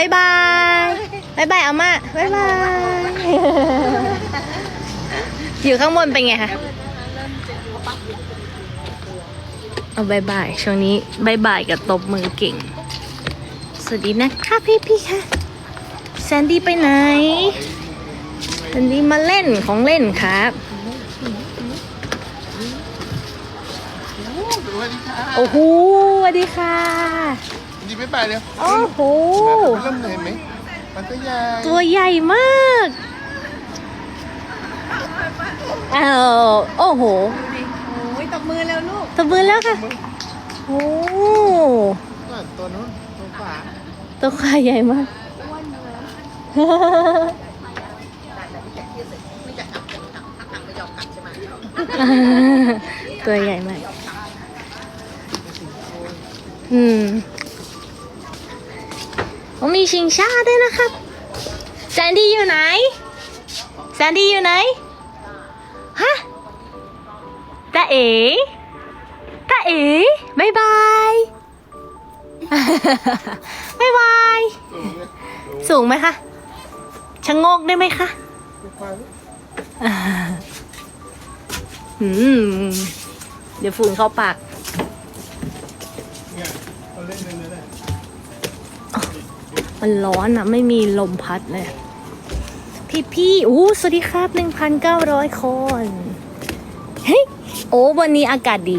บายบายบายบายอาม่าบายบาย อยู่ข้างบนเป็นไงคะเอาบายบายช่วงนี้บายบายกับตบมือเก่ง สวัสดีนะครับพี่พี่ค่ะแซนดี้ไปไหนแซนดี้มาเล่นของเล่นครับ โอ้โหสวัสดีค่ะ ดีไม่ไปเลยโอ้โหเริ่มเลยไหมมันก็ยายตัวใหญ่มากอ้าวโอ้โหโอ้ยตบมือแล้วลูกตบมือแล้วค่ะโอ้ก็ตัวนู้นตัวขวาตัวขาใหญ่มากตัวใหญ่มาก อืม โอ้มีชิงช้าด้วยนะครับแซนดี้อยู่ไหนแซนดี้อยู่ไหนฮะตาเอ๋ตาเอ๋บายบายบายบายสูงไหมคะชะโงกได้ไหมคะเดี๋ยวฝุ่นเข้าปาก มันร้อนอะไม่มีลมพัดเลย พี่พี่ๆอู้สวัสดีครับ1,900คนเฮ้ยโอ้วันนี้อากาศดี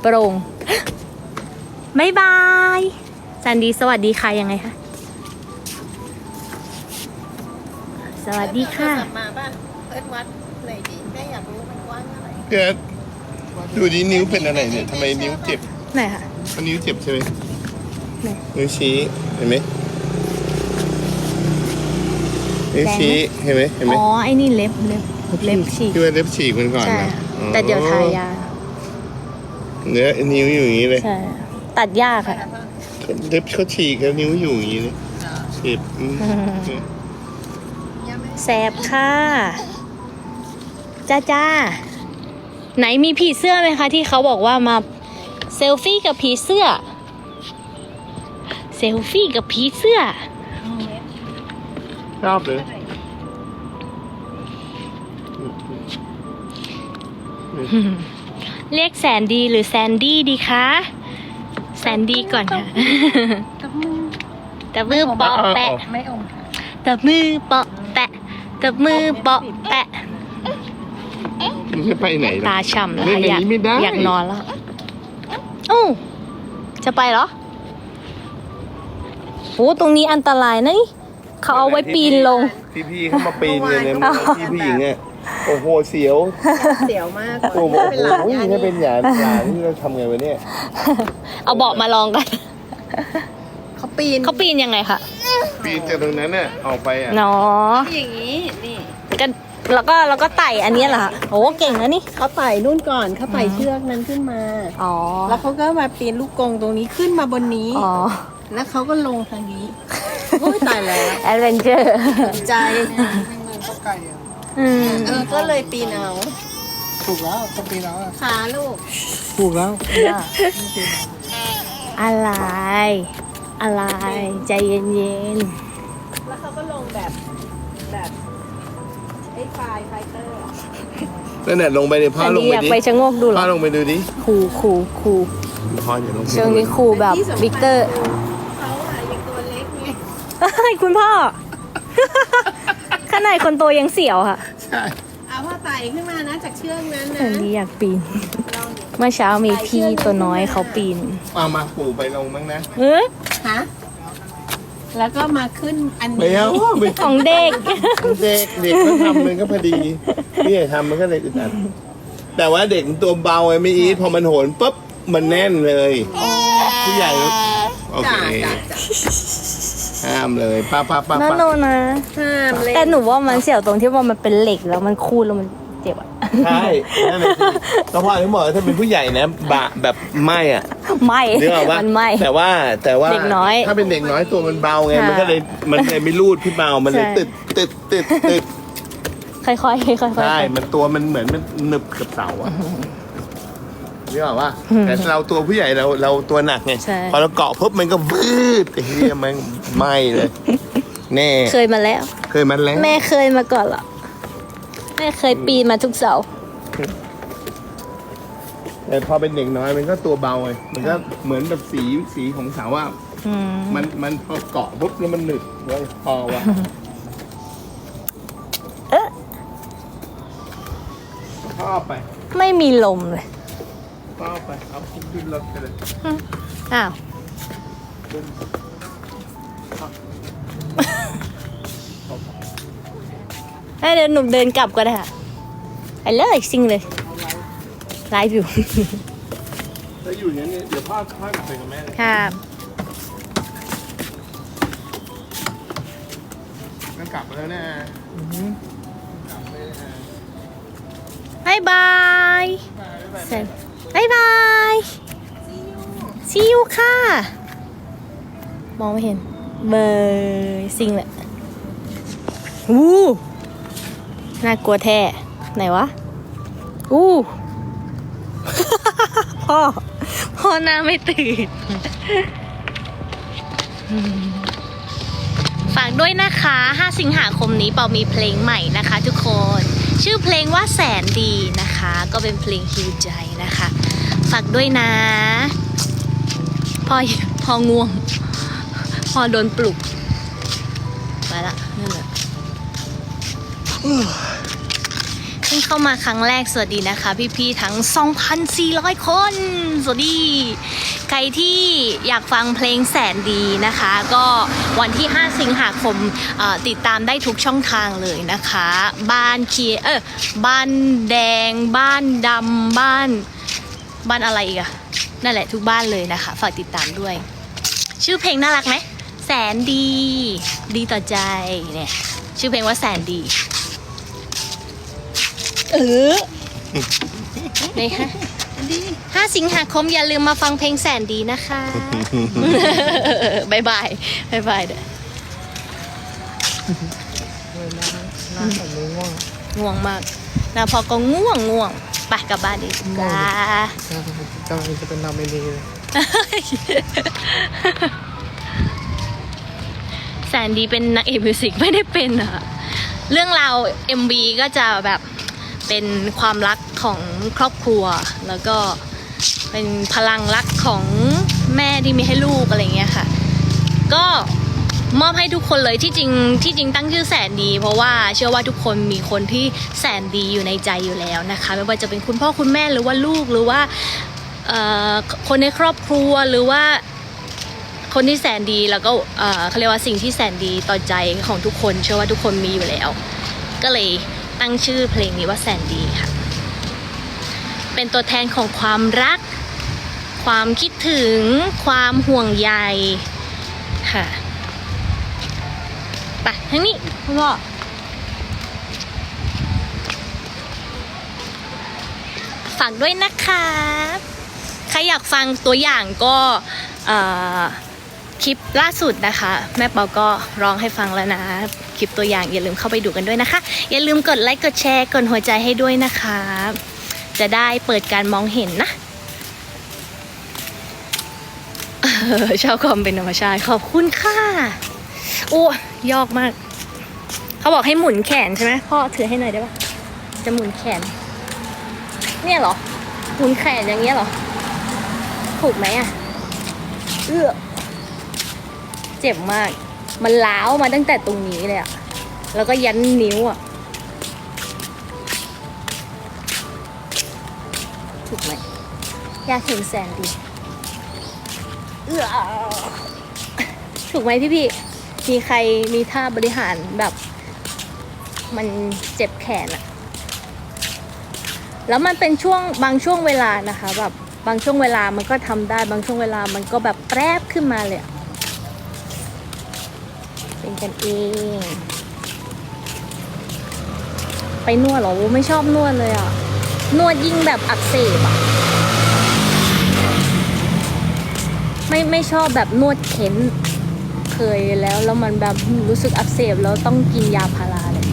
โปร่งบายบายสันดีสวัสดีค่ะยังไงคะสวัสดีค่ะกลับมาป่ะเอิร์ดวัดหน่อยดิแม่อยากรู้มันกว้างเท่าไหร่เกิดดูดินิ้วเป็นอะไรเนี่ยทำไมนิ้วเจ็บไหนคะเพราะนิ้วเจ็บใช่ไหมไหนนิ้วชี้เห็นไหม นิ้วชี้เห็นไหมเห็นไหมอ๋อไอ้นี่เล็บเล็บเล็บฉีกที่ว่าเล็บฉีกมันก่อนใช่นะค่ะแต่เดี๋ยวทายาเนื้อนิ้วอยู่อย่างนี้เลย ใช่ตัดยากค่ะ เล็บเขาฉีกแล้วนิ้วอยู่อย่างนี้เลยเจ็บอืม แสบค่ะจ้าจ้าไหนมีผีเสื้อไหมคะ ที่เขาบอกว่ามาเซลฟี่กับผีเสื้อ เซลฟี่กับผีเสื้อ ชอบเลยเรียกแสนดีหรือแซนดี้ดีคะ แซนดี้ก่อนค่ะกับมือตบมือเปาะแปะไม่อมตบมือเปาะแปะตบมือเปาะแปะมันจะไปไหนตาล่ะฉ่ำแล้วเล่นอย่างอยากนี้ไม่ได้อยากนอนแล้วโอ้จะไปเหรอโอ้ตรงนี้อันตรายนะนี่ เขาเอาไว้ปีนลงพี่พี่ๆเขามาปีนกันเลยพี่ผู้หญิงอะโอ้โหเสียวเสียวมากโอ้โหเป็นหลานย่าถ้าเป็นหยาดหลานที่เราทำไงวะเนี่ยเอาเบาะมาลองกัน เขาปีนเขาปีนยังไงคะปีนจากตรงนั้นน่ะออกไปอะเนาะอย่างนี้นี่กันแล้วก็แล้วก็ไต่อันเนี้ยเหรอคะโอ้เก่งนะนี่เขาไต่นู่นก่อนเขาไต่เชือกนั้นขึ้นมาอ๋อแล้วเขาก็มาปีนลูกกรงตรงนี้ขึ้นมาบนนี้อ๋อแล้วเขาก็ลงทางนี้ โอ้ยตายแล้วแอดเวนเจอร์ใจอืมเออก็เลยปีนเอาถูกแล้วจะปีนแล้วอะขาลูกถูกแล้วอะไร อะไร ใจเย็นแล้วเขาก็ลงแบบแบบไอ้ไฟไฟเตอร์อะนั่นแหละลงไปเดี๋ยวๆพ่ออันลงนี้ไปอยากดิไปชะโงกดูเหรพ่ออลงไปดูดิครูครูครูพ่ออย่าลงไปช่วงนี้ครูแบบวิกเตอร์ เอ้ยคุณพ่อขนาดคนโตยังเสียวค่ะ ใช่เอาพ่อไต่ขึ้นมานะจากเชือกนั้นนะอันนี้อยากปีน ลองดิเมื่อเช้ามีพี่ตัวน้อยเขาปีนเอามาปู่ไปลงบ้างนะเออฮะแล้วก็มาขึ้นอันไม่นี้ เอาไม่ของเด็ก เด็กเด็กมันทำมันก็พอดีพี่ใหญ่ทำมันก็เลยอึดอัดแต่ว่าเด็กมันตัวเบาไงไม่อีทพอมันโหนปุ๊บมันแน่นเลยผู้ใหญ่โอเค จ้าจ้าจ้า ห้ามเลยป้าป้าป้านั่นป้าโนนะ ห้ามเล่นแต่หนูว่ามันเสียวตรงที่ว่ามันเป็นเหล็กแล้วมันคูดแล้วมันเจ็บอะใช่นั่นแหละสิก็พ่อที่บอกว่าถ้าเป็นผู้ใหญ่นะบะแบบไหมอะไม่นึกออกปะมันไม่ แต่ว่าแต่ว่าเด็กน้อย ถ้าเป็นเด็กน้อยตัวมันเบาไงค่ะ มันก็เลยมันเลยไม่รูดพี่เบามันเลยใช่ตึดตึดตึดตึดค่อยๆค่อยๆ ใช่มันตัวมันเหมือนมันหนึบกับเสาอะนี่บอกว่าอืมแต่เราตัวผู้ใหญ่เราเราตัวหนักไงใช่ พอเราเกาะปุ๊บมันก็วืดไอ้เหี้ยมัน ไหม้เลย แน่ เคยมาแล้ว เคยมันแล้วแม่เคยมาก่อนเหรอแม่เคยปีนมาทุกเสาร์แต่พอเป็นเด็กน้อยมันก็ตัวเบาไงมันก็เหมือนแบบสีสีของสาวว่า อืมมันมันพอเกาะปุ๊บแล้วมันหนึบแล้วพอว่ะ เอ๊ะชอบไปไม่มีลมเลยชอบไป เอาขึ้นขึ้นรถไปเลย อ้าว ให้เดินหนุ่มเดินกลับก็ได้ค่ะไปเลยซิงเลยไลฟ์อยู่ ถ้าอยู่อย่างนี้เดี๋ยวพ่อพ่อกลับไปกับแม่เลยครับก็กลับมาแล้วนะกลับไปนะบายบายบ๊ายบายบ๊ายบายบายบายซียูค่ะ มองไม่เห็นเบยซิงแหละอู้ น่ากลัวแท้ ไหนวะ อู้ พ่อ พ่อหน้าไม่ตื่น ฝากด้วยนะคะ 5 สิงหาคมนี้เปามีเพลงใหม่นะคะทุกคน ชื่อเพลงว่าแสนดีนะคะ ก็เป็นเพลงฮิวใจนะคะ ฝากด้วยนะพอพอง่วงพอโดนปลุก ไปละ เพิ่งเข้ามาครั้งแรกสวัสดีนะคะ พี่ๆทั้ง 2,400 คน สวัสดี ใครที่อยากฟังเพลงแสนดีนะคะ ก็วันที่ 5 สิงหาคมติดตามได้ทุกช่องทางเลยนะคะ บ้านเคียเออบ้านแดง บ้านดำบ้าน บ้านอะไรอีกอะนั่นแหละทุกบ้านเลยนะคะ ฝากติดตามด้วย ชื่อเพลงน่ารักไหมแสนดี ดีต่อใจเนี่ยชื่อเพลงว่าแสนดี เออนี่ฮะห้าสิงหาคมอย่าลืมมาฟังเพลงแสนดีนะคะบายบายบายบายเด้อง่วงมากนะพอก็ง่วงง่วงไปกลับบ้านดีกว่ากำลังจะเป็นนอมินีเลยแสนดีเป็นนักเอกมิวสิกไม่ได้เป็นอะเรื่องราว MV ก็จะแบบ เป็นความรักของครอบครัว แล้วก็เป็นพลังรักของแม่ที่มีให้ลูกอะไรเงี้ยค่ะ ก็มอบให้ทุกคนเลยที่จริงที่จริงตั้งชื่อแสนดี เพราะว่าเชื่อว่าทุกคนมีคนที่แสนดีอยู่ในใจอยู่แล้วนะคะ ไม่ว่าจะเป็นคุณพ่อคุณแม่หรือว่าลูกหรือว่าคนในครอบครัวหรือว่าคนที่แสนดีแล้วก็เออเขาเรียกว่าสิ่งที่แสนดีต่อใจของทุกคน เชื่อว่าทุกคนมีอยู่แล้ว ก็เลย ตั้งชื่อเพลงนี้ว่าแสนดีค่ะ เป็นตัวแทนของความรัก ความคิดถึง ความห่วงใยค่ะไปทางนี้พ่อพ่อฝากด้วยนะคะใครอยากฟังตัวอย่างก็เอ่อคลิปล่าสุดนะคะ แม่เปาก็ร้องให้ฟังแล้วนะ คลิปตัวอย่างอย่าลืมเข้าไปดูกันด้วยนะคะ อย่าลืมกดไลค์กดแชร์กดหัวใจให้ด้วยนะคะ จะได้เปิดการมองเห็นนะเออชอบความเป็นธรรมชาติขอบคุณค่ะโอ้ยอกมาก เขาบอกให้หมุนแขนใช่ไหมพ่อถือให้หน่อยได้ปะจะหมุนแขน เนี่ยเหรอ หมุนแขนอย่างเงี้ยเหรอ ถูกไหมอะ เอื้อ เจ็บมาก มันล้าวมาตั้งแต่ตรงนี้เลยอะแล้วก็ยันนิ้วอะถูกไหมอยากเห็นแสนดีเอื้อถูกไหมพี่พี่มีใครมีท่าบริหารแบบ มันเจ็บแขนอะแล้วมันเป็นช่วงบางช่วงเวลานะคะ แบบบางช่วงเวลามันก็ทำได้บางช่วงเวลามันก็แบบแปรบขึ้นมาเลยอะ กันเอง ไปนวดเหรอโอ้ไม่ชอบนวดเลยอะ นวดยิ่งแบบอักเสบอะ ไม่ไม่ชอบแบบนวดเข็นเคยแล้วแล้วมันแบบรู้สึกอักเสบแล้วต้องกินยาพาราเลย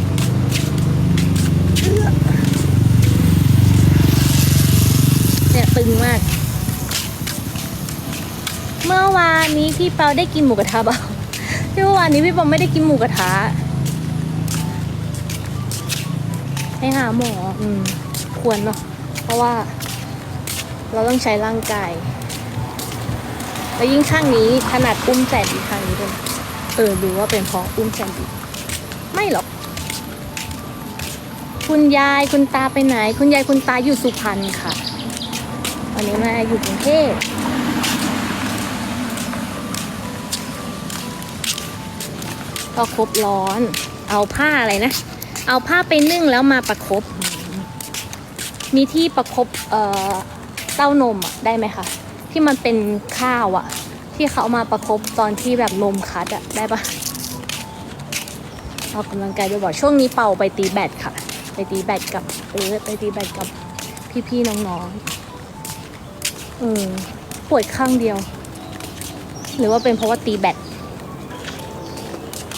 เนี่ยตึงมาก เมื่อวานนี้พี่เปาได้กินหมูกระทะเปล่า ที่เมื่อวานนี้พี่เปาไม่ได้กินหมูกระทะไปหาหมออืมควรเนาะเพราะว่า เราต้องใช้ร่างกาย แล้วยิ่งข้างนี้ขนาดอุ้มแสนดีข้างนี้ด้วยเออดูว่าเป็นเพราะอุ้มแสนดีไม่หรอก คุณยายคุณตาไปไหน คุณยายคุณตาอยู่สุพรรณค่ะวันนี้มาอยู่กรุงเทพ ก็ครบร้อน เอาผ้าอะไรนะ เอาผ้าไปนึ่งแล้วมาประคบมีที่ประคบเอ่อเต้านมอะได้ไหมคะที่มันเป็นข้าวอะ ที่เขาเอามาประคบตอนที่แบบนมคัดอะได้ปะออกกำลังกายด้วยบอกช่วงนี้เป่าไปตีแบดค่ะ ไปตีแบดกับเออไปตีแบดกับพี่ๆน้องๆเออปวดข้างเดียว หรือว่าเป็นเพราะว่าตีแบด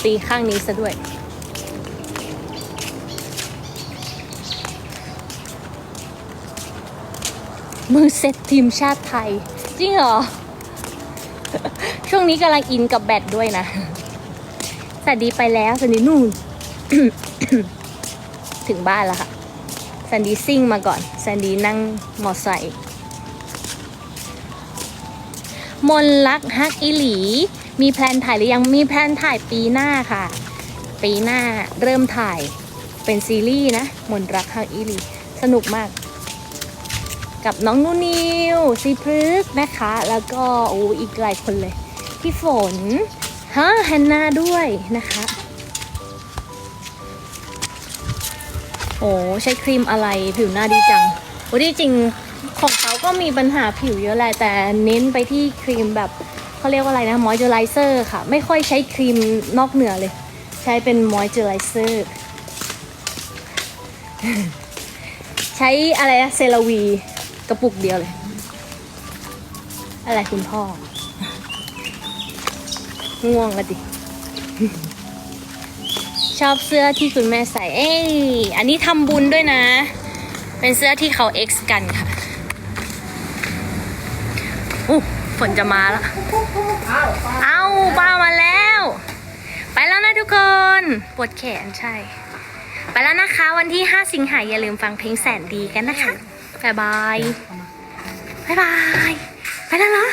ตีข้างนี้ซะด้วย มือเซตทีมชาติไทย จริงเหรอ ช่วงนี้กำลังอินกับแบดด้วยนะ สวัสดีไปแล้วสวัสดีนู่น ถึงบ้านแล้วค่ะแซนดี้ซิ่งมาก่อนแซนดี้นั่งมอไซค์มนลักฮักอิหลี มีแพลนถ่ายหรือยังมีแพลนถ่ายปีหน้าค่ะ ปีหน้าเริ่มถ่ายเป็นซีรีส์นะมนรักฮักอิหลีสนุกมาก กับน้องนูนิวซีพฤกนะคะ แล้วก็โอ้อีกหลายคนเลย พี่ฝนฮะแฮนนาด้วยนะคะโอ้ใช้ครีมอะไรผิวหน้าดีจังโอ้ที่จริงของเขาก็มีปัญหาผิวเยอะแหละแต่เน้นไปที่ครีมแบบ เขาเรียกว่าอะไรนะมอยเจอไรเซอร์ค่ะ ไม่ค่อยใช้ครีมนอกเหนือเลย ใช้เป็นมอยเจอไรเซอร์ใช้อะไรนะเซราวีกระปุกเดียวเลย อะไรคุณพ่อ ง่วงละดิ ชอบเสื้อที่คุณแม่ใส่ เอ้ยอันนี้ทำบุญด้วยนะ เป็นเสื้อที่เขา X กันค่ะอู้ ฝนจะมาแล้วเอาป้ามาแล้ว ไปแล้วนะทุกคน ปวดแขนใช่ ไปแล้วนะคะวันที่ 5 สิงหาอย่าลืมฟังเพลงแสนดีกันนะคะ บ๊ายบาย บ๊ายบาย ไปแล้วเหรอ